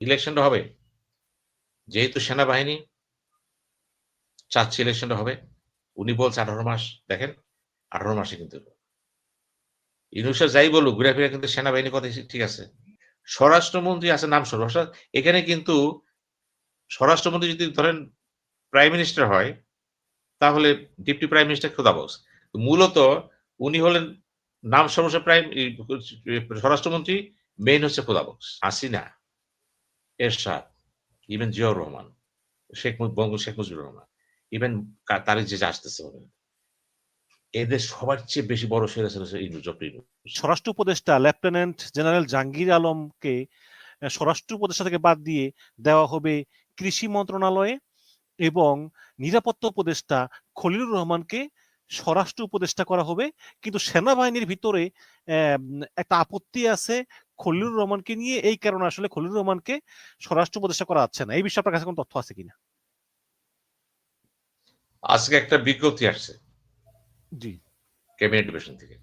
ইলেকশনটা হবে। যেহেতু সেনাবাহিনী চাচ্ছে ইলেকশনটা হবে, উনি বলছে আঠারো মাস, দেখেন, আঠারো মাসে কিন্তু ইনুসা যাই বলুক, ঘুরে ফিরে কিন্তু সেনাবাহিনীর কথা ঠিক আছে। স্বরাষ্ট্রমন্ত্রী আছে নাম স্বরাষ্ট্র এখানে কিন্তু স্বরাষ্ট্রমন্ত্রী যদি ধরেন প্রাইম মিনিস্টার হয়, তাহলে ডিপটি প্রাইম মিনিস্টার খোদাবস মূলত উনি হলেন নাম সর্বস্ব প্রাইম স্বরাষ্ট্রমন্ত্রী মেইন হচ্ছে খোদাবক্স হাসিনা। এরশাদ ইভেন জিয়াউর রহমান শেখ বঙ্গ শেখ মুজিবুর রহমান ইভেন তারিখ যে আসতেছে এদের সবার চেয়ে বেশি বড় সেরা ডক্টর স্বরাষ্ট্র উপদেষ্টা, লেফটেন্যান্ট জেনারেল জাহাঙ্গীর আলমকে স্বরাষ্ট্র উপদেষ্টা থেকে বাদ দিয়ে দেওয়া হবে কৃষি মন্ত্রণালয়ে এবং নিরাপত্তা উপদেষ্টা খলিলুর রহমানকে স্বরাষ্ট্র উপদেষ্টা করা হবে। কিন্তু সেনাবাহিনীর ভিতরে একটা আপত্তি আছে খলিলুর রহমানকে নিয়ে এই কারণে আসলে খলিলুর রহমানকে স্বরাষ্ট্র উপদেষ্টা করা যাচ্ছে না। এই বিষয়ে আপনার কাছে কোনো তথ্য আছে কিনা? আজকে একটা বিজ্ঞপ্তি আসছে। জি। ক্যাবিনেট ডিভিশন থেকে।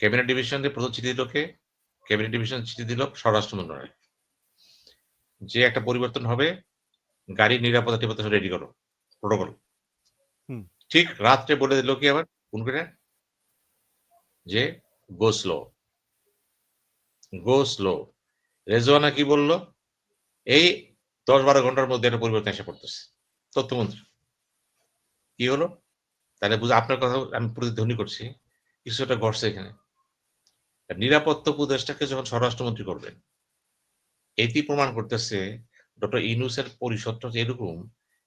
ক্যাবিনেট ডিভিশন থেকে প্রথম চিঠি দিল কে? ক্যাবিনেট ডিভিশন চিঠি দিল স্বরাষ্ট্র মন্ত্রণালয়। যে একটা পরিবর্তন হবে গাড়ির নিরাপত্তা টিপত্তা রেডি করো প্রোটোকল ঠিক রাত্রে বলে দিল কি আবার? ফোন করে? যে go slow go slow Rezwana কি বলল? এই দশ বারো ঘণ্টার মধ্যে একটা পরিবর্তন এসে পড়তেছে। তথ্যমন্ত্রী। কি হলো? তাহলে বুঝে আপনার কথা আমি প্রতিধ্বনি করছি। কিছুটা ঘটছে এখানে। নিরাপত্তা উপদেষ্টাকে যখন স্বরাষ্ট্রমন্ত্রী করবেন, এটি প্রমাণ করতেছে ডক্টর ইনুসের পরিষদটা এরকম,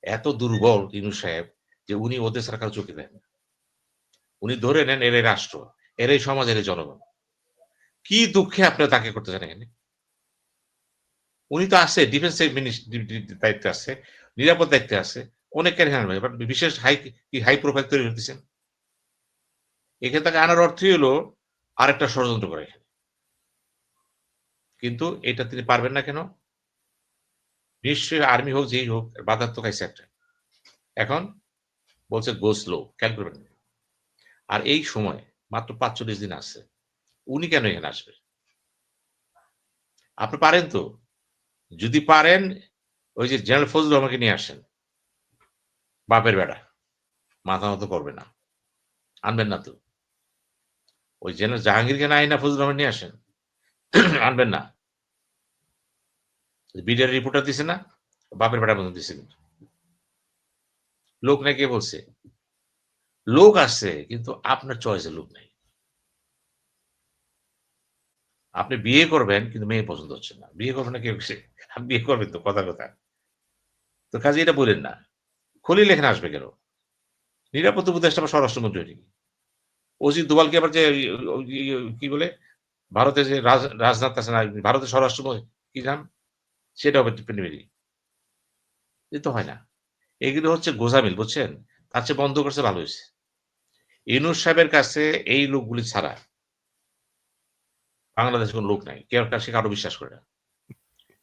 এত দুর্বল ইনু সাহেব যে উনি ওদের সরকার চোখে দেন উনি ধরে নেন এর রাষ্ট্র এর সমাজ এর জনগণ। কি দুঃখে আপনার তাকে করতে চান এখানে? উনি তো আছে ডিফেন্স দায়িত্বে আছে, নিরাপদ দায়িত্বে আছে, অনেকের হ্যান্ড বিশেষ হাই কি হাই প্রোফাইল তৈরি করতেছেন এখানে তাকে আনার অর্থই হলো আরেকটা ষড়যন্ত্র করে এখানে। কিন্তু এটা তিনি পারবেন না কেন? নিশ্চয়ই আর্মি হোক, যেই হোক, বাধার তো খাইছে একটা। এখন বলছে গো স্লো খেয়াল করবেন। আর এই সময় মাত্র পাঁচচল্লিশ দিন আছে। উনি কেন এখানে আসবে আপনি পারেন তো? যদি পারেন, ওই যে জেনারেল ফজল আমাকে নিয়ে আসেন। বাপের বেড়া, মাথা মতো করবে না। আনবেন না তো? ওই জেনারেল জাহাঙ্গীরকে না আইনা ফজল রহমান নিয়ে আসেন? আনবেন না? বিডিআর রিপোর্টার দিছে না? বাপের বেড়া মতো দিছে কিন্তু। লোক নাই কে বলছে, লোক আছে, কিন্তু আপনার চয়েসে লোক নাই। আপনি বিয়ে করবেন, কিন্তু মেয়ে পছন্দ হচ্ছে না। বিয়ে করবেন না, কেউ বিয়ে করবেন তো, কথা কথা তো কাজে এটা বলেন না। খলিল এখানে আসবে কেন? নিরাপত্তা উপদেষ্টা বা স্বরাষ্ট্রমন্ত্রী অজিত দোবালকে আবার যে কি বলে? ভারতে যে রাজনাথ আছে না, ভারতের স্বরাষ্ট্রমন্ত্রী, কি নাম? সেটা হবে টিপ্পনি এ তো হয় না। এগুলো হচ্ছে গোজামিল, বুঝছেন? তার চেয়ে বন্ধ করছে, ভালো হয়েছে। ইনুস সাহেবের কাছে এই লোকগুলি ছাড়া বাংলাদেশে কোনো লোক নাই। কেউ কাছে কারও বিশ্বাস করে না।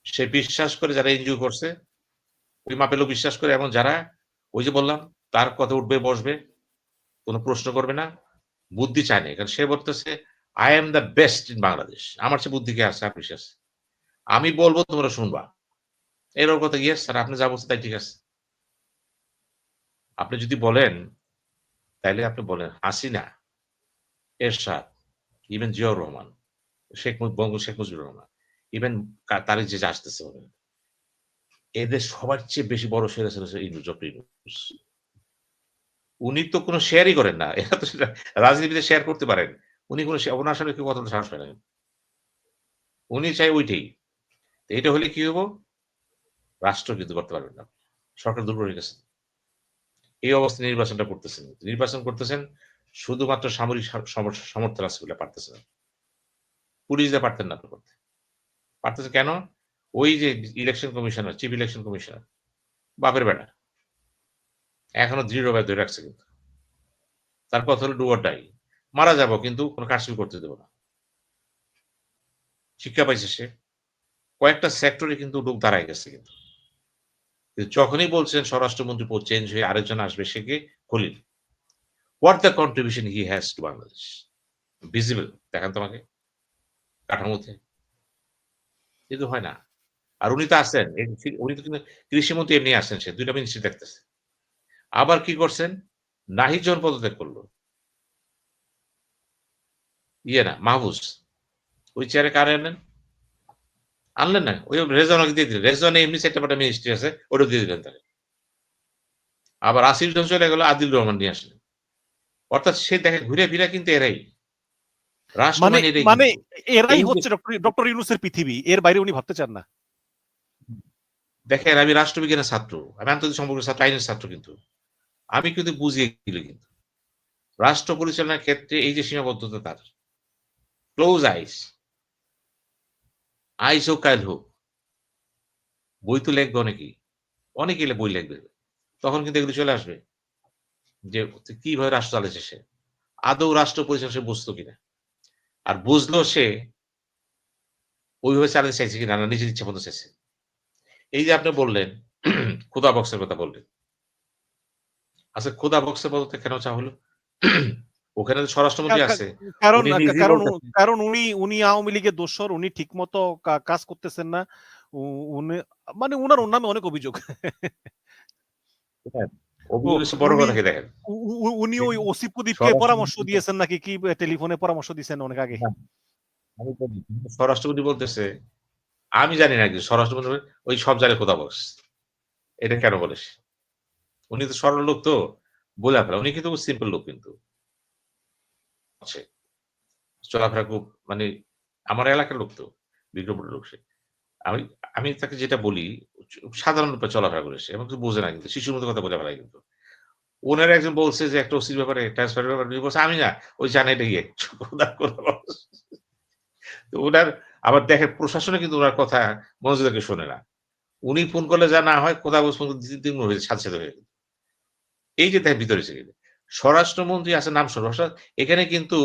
সে বিশ্বাস করে যারা এনজিও করছে, ওই মাপে লোক বিশ্বাস করে এবং যারা, ওই যে বললাম, তার কথা উঠবে, বসবে, কোনো প্রশ্ন করবে না, বুদ্ধি চায় না। কারণ সে বলতেছে I am the best in Bangladesh আমার সে বুদ্ধি কে আছে? বিশ্বাস? আমি বলব, তোমরা শুনবা। এরকম কথা ইয়েস স্যার আপনি যা বলছেন তাই ঠিক আছে। আপনি যদি বলেন, তাইলে আপনি বলেন, হাসিনা, এরশাদ ইভেন জিয়াউর রহমান শেখ বঙ্গ শেখ মুজিবুর রহমান ইভেন তারিখ যে আসতেছে এদের সবার চেয়ে বেশি বড় সেরা সেরা ইনুস। ডক্টর উনি তো কোনো শেয়ারই করেন না। এরা তো রাজনীতিতে শেয়ার করতে পারেন। উনি কোনো ওনার সামনে কেউ কথা সাহস পায় উনি চাই ওইটাই। এটা হলে কি হব? রাষ্ট্র কিন্তু করতে পারবেন না। সরকার দুর্বল হয়ে গেছে। এই অবস্থায় নির্বাচনটা করতেছেন। নির্বাচন করতেছেন, শুধুমাত্র সামরিক সমর্থন আছে বলে পারতেছেন পুলিশরা পারতেন না করতে পারতেছে কেন? ওই যে election commissioner chief election commissioner বাপের বেটা। এখনও দৃঢ়ভাবে ধরে রাখছে কিন্তু। তার কথা হলো ডুয়ার ডাই মারা যাব কিন্তু কোনো কারচুপি করতে দেবো না। শিক্ষা পাইছে সে। কয়েকটা সেক্টরে কিন্তু লোক দাঁড়ায় গেছে কিন্তু। যখনই বলছেন স্বরাষ্ট্রমন্ত্রী পদ চেঞ্জ হয়ে আরেকজন আসবে, সে কে? Khalil. What the contribution he has to Bangladesh visible দেখান তোমাকে কাঠামোতে কিন্তু হয় না। আর উনি তো আসছেন এই- উনি তো কিন্তু কৃষিমন্ত্রী এমনি আসছেন সে, দুইটা মিনিস্ট্রি দেখতেছে। আবার কি করছেন? নাহিদ জন পদত্যাগ করল। ইয়ে না, মাহবুজ। ওই চেয়ারে কারে আনলেন? আনলেন না, ওই রেজওয়ানকে দিয়ে দিলেন। রেজওয়ান এমনি সেটা মিনিস্ট্রি আছে, ওটা দিয়ে দিলেন তাহলে আবার আসিফ জন চলে গেল, আদিল রহমান নিয়ে আসলেন। অর্থাৎ সে দেখে ঘুরে ফিরে কিন্তু এরাই। মানে মানে এরাই হচ্ছে ডক্টর ইউনুসের পৃথিবী। এর বাইরে উনি ভাবতে চান না। দেখেন আমি রাষ্ট্রবিজ্ঞানের ছাত্র। আমি আন্তর্জাতিক সম্পর্কের ছাত্র আইনের ছাত্র কিন্তু। আমি কিন্তু বুঝিয়ে গেল কিন্তু। রাষ্ট্র পরিচালনার ক্ষেত্রে এই যে সীমাবদ্ধতা তার। ক্লোজ আইস আইস হোক কাইল হোক। বই তো লেখবে অনেকেই। অনেকেই বই লিখবে। তখন কিন্তু এগুলো চলে আসবে। যে কীভাবে রাষ্ট্র চালাচ্ছে সে? আদৌ রাষ্ট্র পরিচালনা সে বুঝতো কিনা? আর বুঝলো সে ওইভাবে চালাতে চাইছে কিনা না নিজের ইচ্ছা মতো চাইছে। এই যে আপনি বললেন খোদা বক্সের কথা বললেন। আচ্ছা খোদা বক্সের পদতে কেন চা হলো? ওখানে তো স্বরাষ্ট্রমন্ত্রী আছে। কারণ কারণ কারণ উনি উনি আওয়ামী লীগের দোসর উনি ঠিকমতো কাজ করতেছেন না। উনি মানে উনার ওর নামে অনেক অভিযোগ। হচ্ছে বড় উনি- কথা কি দেখেন? উ- উ- উনি ওই ওসি প্রদীপকে পরামর্শ দিয়েছেন নাকি কি টেলিফোনে পরামর্শ দিয়েছেন অনেক আগে। আমি স্বরাষ্ট্রমন্ত্রী বলতেছে আমি জানি না কিন্তু স্বরাষ্ট্রমন্ত্রী ওই সব জায়গায় খোদা বক্স এটা কেন বলিস? উনি তো সরল লোক তো বলে ফেলা উনি কিন্তু সিম্পল লোক কিন্তু। আছে চলাফেরা খুব মানে আমার এলাকার লোক তো বিক্রমপুরের লোক সে। আমি আমি তাকে যেটা বলি সাধারণ রূপে চলাফেরা করেছে এবং কিছু বোঝে না কিন্তু, শিশুর মতো কথা বলে ফেলায় কিন্তু ওনার একজন বলছে যে, একটা ওসির ব্যাপারে ট্রান্সফার ব্যাপারে বলছে, আমি না, ওই জানে এটা। তো ওনার, আবার দেখেন প্রশাসনে কিন্তু ওনার কথা মনোযোগ দিয়ে শোনে না উনি ফোন করলে যা না হয়, কোথাও দিন হয়ে সাথে সাথে হয়ে। এই যে তাই ভিতরে গেলে স্বরাষ্ট্রমন্ত্রী আছে, নাম স্বরাষ্ট্র, এখানে কিন্তু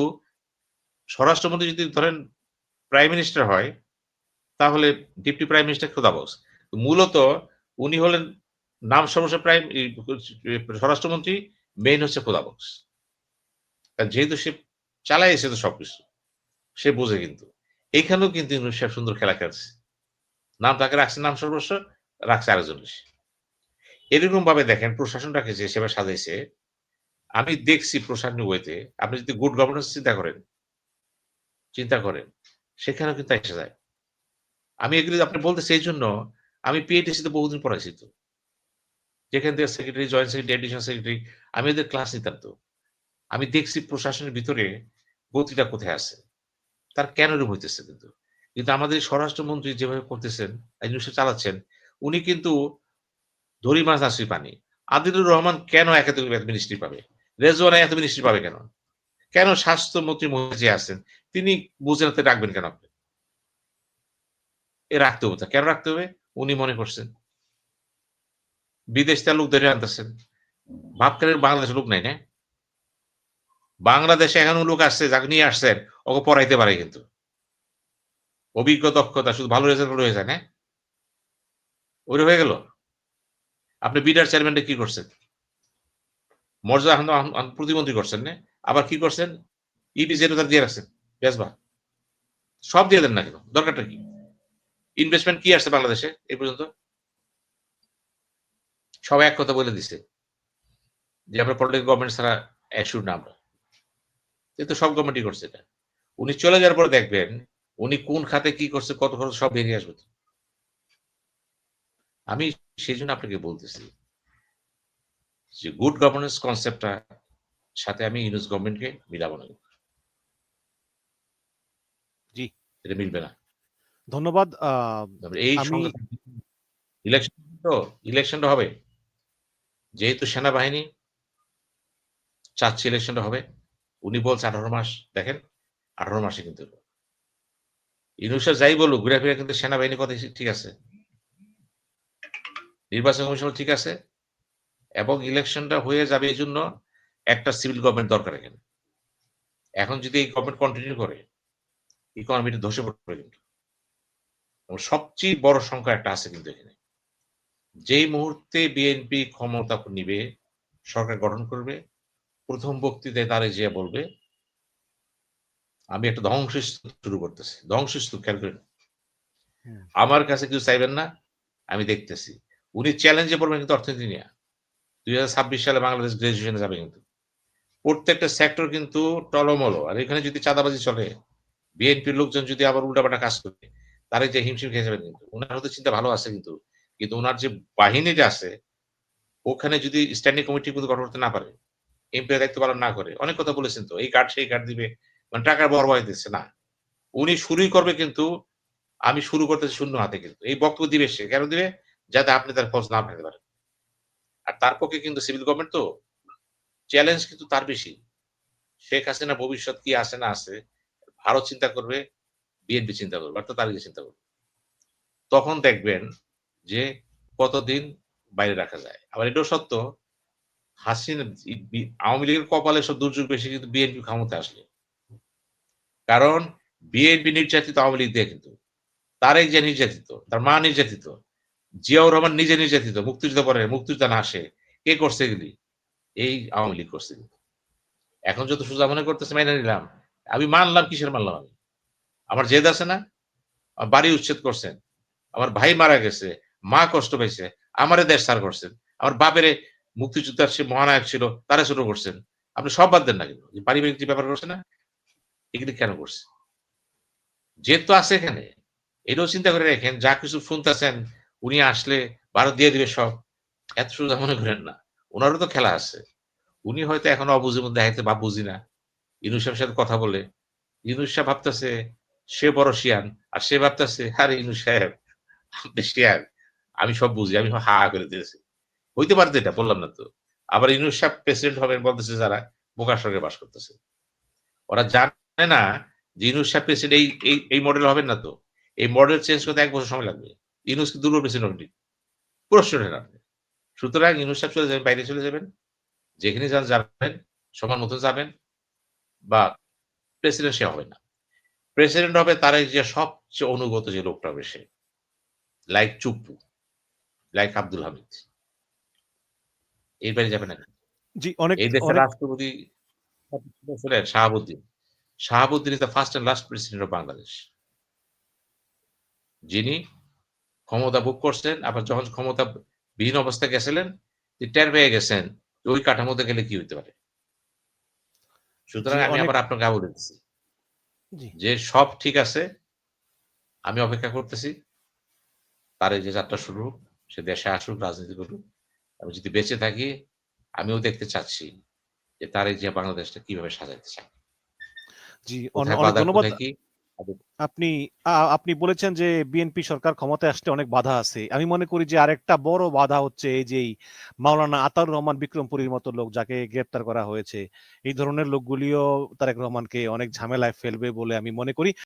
স্বরাষ্ট্রমন্ত্রী যদি ধরেন প্রাইম মিনিস্টার হয় তাহলে deputy prime minister Khoda Baksh মূলত উনি হলেন নাম সর্বস্ব প্রাইম স্বরাষ্ট্রমন্ত্রী, মেইন হচ্ছে খোদা বক্স কারণ যেহেতু সে চালাই এসে তো সবকিছু। সে বোঝে কিন্তু। এইখানেও কিন্তু ইউনুস সুন্দর খেলা খেলছে। নাম তাকে রাখছে, নাম সর্বস্ব, রাখছে আরেকজন। এরকম ভাবে দেখেন, প্রশাসনটাকে যে সেবা সাজাইছে, আমি দেখছি প্রশাসনিক ওয়েতে, আপনি যদি গুড গভর্নেন্স চিন্তা করেন চিন্তা করেন, সেখানেও কিন্তু এসে যায়। আমি এগুলি আপনি বলতে সেই জন্য আমি পিএটিসি তে বহুদিন পড়াইছি তো। যেখান থেকে secretary joint secretary addition secretary আমি ওদের ক্লাস নিতাম তো। আমি দেখছি প্রশাসনের ভিতরে গতিটা কোথায় আছে। তার কেন এরকম হইতেছে কিন্তু? কিন্তু আমাদের স্বরাষ্ট্রমন্ত্রী যেভাবে করতেছেন ইউনুসে চালাচ্ছেন, উনি কিন্তু ধরি মাছ আসি পানি। আদিলুর রহমান কেন একাধিক মিনিস্ট্রি পাবে? রেজওয়ানা এত মিনিস্ট্রি পাবে কেন? কেন স্বাস্থ্যমন্ত্রী মহিলা আছেন? তিনি বুঝেন তো রাখবেন কেন আপনি? এ রাখতে হবে। কেন রাখতে হবে? উনি মনে করছেন। বিদেশ থেকে লোক ধরে আনতেছেন। ভাবকারের বাংলাদেশের লোক নাই না? বাংলাদেশে এখনও লোক আসছে, যাকে নিয়ে আসছেন ওকে পড়াইতে পারে কিন্তু। অভিজ্ঞ, দক্ষতা, শুধু ভালো রেজাল্ট হয়ে যায় না? ওইটা হয়ে গেল? আপনি বিডার চেয়ারম্যানটা কি করছেন? মর্যাদা প্রতিমন্ত্রী করছেন না? আবার কি করছেন? ইডি যেটা তার দিয়ে রাখছেন। বেসবা সব দিয়ে দেন না কেন? দরকারটা কি? ইনভেস্টমেন্ট কি আসছে বাংলাদেশে? এই পর্যন্ত? সবাই এক কথা বলে দিছে যে আমরা পলিটিক্যাল গভর্নমেন্ট ছাড়া অ্যাসুর না আমরা। কিন্তু সব গভর্নমেন্টই করছে এটা। উনি চলে যাওয়ার পরে দেখবেন উনি কোন খাতে কি করছে কত খরচ সব বেরিয়ে আসবে আমি সেই জন্য আপনাকে বলতেছি যে গুড গভর্নেন্স কনসেপ্টটা সাথে আমি ইউনুস গভর্নমেন্টকে মিলাবো না। জি। এটা মিলবে না। ধন্যবাদ এই ইলেকশন তো ইলেকশনটা হবে। যেহেতু সেনাবাহিনী চাচ্ছে ইলেকশনটা হবে উনি বলছে আঠারো মাস দেখেন আঠারো মাসে কিন্তু ইনুসা যাই বলুক ঘুরে ফিরে কিন্তু সেনাবাহিনীর কথা ঠিক আছে। নির্বাচন কমিশন ঠিক আছে এবং ইলেকশনটা হয়ে যাবে এই জন্য একটা সিভিল গভর্নমেন্ট দরকার এখানে। এখন যদি এই গভর্নমেন্ট কন্টিনিউ করে ইকোনমিটা ধসে পড়বে কিন্তু। এবং সবচেয়ে বড় সংখ্যা একটা আছে কিন্তু এখানে। যেই মুহূর্তে বিএনপি ক্ষমতা নিবে সরকার গঠন করবে প্রথম বক্তৃতায় তারা যে বলবে আমি একটা ধ্বংসস্তূপ শুরু করতেছি। ধ্বংসস্তূপ খেয়াল করেন। হুম। আমার কাছে কিছু চাইবেন না আমি দেখতেছি। উনি চ্যালেঞ্জে পড়বেন কিন্তু অর্থনীতি নিয়ে। দুই হাজার ছাব্বিশ সালে বাংলাদেশ গ্রাজুয়েশনে যাবে কিন্তু। প্রত্যেকটা সেক্টর কিন্তু টলমলো। আর এখানে যদি চাঁদাবাজি চলে বিএনপির লোকজন যদি আবার উল্টাপাল্টা কাজ করে তারা যে হিমশিম খেয়ে যাবেন কিন্তু। ওনার হয়তো চিন্তা ভালো আছে কিন্তু। কিন্তু ওনার যে বাহিনী যে আছে, ওখানে যদি স্ট্যান্ডিং কমিটি কিন্তু গঠন করতে না পারে এমপি দায়িত্ব পালন না করে, অনেক কথা বলেছেন তো, এই কার্ড সেই কার্ড দিবে মানে টাকার বরবাদ দিচ্ছে, না। উনি শুরুই করবে কিন্তু, আমি শুরু করতেছি শূন্য হাতে কিন্তু। এই বক্তব্য দিবে সে, কেন দিবে? যাতে আপনি তার খোঁজ না পেতে পারেন। আর তার পক্ষে কিন্তু সিভিল গভর্নমেন্ট তো চ্যালেঞ্জ কিন্তু তার বেশি। শেখ হাসিনা ভবিষ্যৎ কি আছে না আছে, ভারত চিন্তা করবে বিএনপি চিন্তা করবে, অর্থাৎ তার চিন্তা করবে। তখন দেখবেন যে কতদিন বাইরে রাখা যায়। আবার এটাও সত্য, হাসিনা আওয়ামী লীগের কপালে সব দুর্যোগ বেশি, কিন্তু বিএনপি ক্ষমতা আসলে। কারণ বিএনপি নির্যাতিত আওয়ামী লীগ দিয়ে কিন্তু। তারেক যে নির্যাতিত, তার মা নির্যাতিত, জিয়াউর রহমান নিজে নির্যাতিত, মুক্তিযুদ্ধ পরে মুক্তিযুদ্ধ না আসে, কে করছে এগুলি? এই আওয়ামী লীগ করছে। এখন যত সোজা মনে করতেছে মেনে নিলাম। আমি মানলাম, কিসের মানলাম আমি? আমার জেদ আছে না? বাড়ি উচ্ছেদ করছেন। আমার ভাই মারা গেছে, মা কষ্ট পেয়েছে, আমারে দেশ সার করছেন। আমার বাপেরে মুক্তিযোদ্ধার সে মহানায়ক ছিল, তারা ছোট করছেন। আপনি সব বাদ দেন না কিন্তু। পারিবারিক যে ব্যাপার করছে না, এগুলি কেন করছে? জেদ তো আছে এখানে। এটাও চিন্তা করে রেখেন, যা কিছু শুনতেছেন, উনি আসলে ভারত দিয়ে দিবে সব, এত সোজা মনে করেন না। ওনারও তো খেলা আছে। উনি হয়তো এখন অবুঝের মধ্যে হাইতে বা বুঝি না। ইনুস সাথে কথা বলে, ইনুস ভাবতেছে সে বড় শিয়ান। আর সে ভাবতেছে, আরে ইনুস সাহেব, আপনি শিয়ান। আমি সব বুঝি, আমি হা হা করে দিয়েছি। হইতে পারতো এটা বললাম না তো। আবার ইনুস সাহেব প্রেসিডেন্ট হবেন বলতেছে যারা বোকার সঙ্গে বাস করতেছে। ওরা জানে না যে ইনুস সাহেব প্রেসিডেন্ট এই এই মডেল হবেন না তো। এই মডেল চেঞ্জ করতে এক বছর সময় লাগবে। ইনুস কিন্তু দুর্বল প্রেসিডেন্ট হবেন প্রশ্ন নেন আপনি সুতরাং ইনুস সাহেব চলে যাবেন, বাইরে চলে যাবেন। যেখানে যান যাবেন, সমান মতো যাবেন। বা প্রেসিডেন্ট সে হবে না। প্রেসিডেন্ট হবে তারাই যে সবচেয়ে অনুগত যে লোকটা হবে সে। লাইক চুপ্পু লাইক আব্দুল হামিদ বাড়ি যাবে না জি অনেক এই দেশের রাষ্ট্রপতি ছিলেন Shahabuddin. Shahabuddin is the first and last president of Bangladesh যিনি ক্ষমতা ভোগ করছেন আবার যখন ক্ষমতা বিহীন অবস্থায় গেছিলেন টের পেয়ে গেছেন ওই কাঠামোতে গেলে কি হইতে পারে? সুতরাং আমি আবার আপনাকে আবার দিচ্ছি যে সব ঠিক আছে আমি অপেক্ষা করতেছি। তার যে যাত্রা শুরু হোক সে দেশে আসুক রাজনীতি করুক আমি যদি বেঁচে থাকি আমিও দেখতে চাচ্ছি যে তার এই যে বাংলাদেশটা কীভাবে সাজাইতে চায়। জি অনেক ধন্যবাদ। আপনি আপনি বলেছেন যে বিএনপি সরকার ক্ষমতায় আসতে অনেক বাধা আছে। আমি মনে করি যে আরেকটা বড় বাধা হচ্ছে এই যে এই মাওলানা আতাউর রহমান বিক্রমপুরীর মতো লোক যাকে গ্রেপ্তার করা হয়েছে। এই ধরনের লোকগুলিও তারেক রহমানকে অনেক ঝামেলায় ফেলবে বলে আমি মনে করি।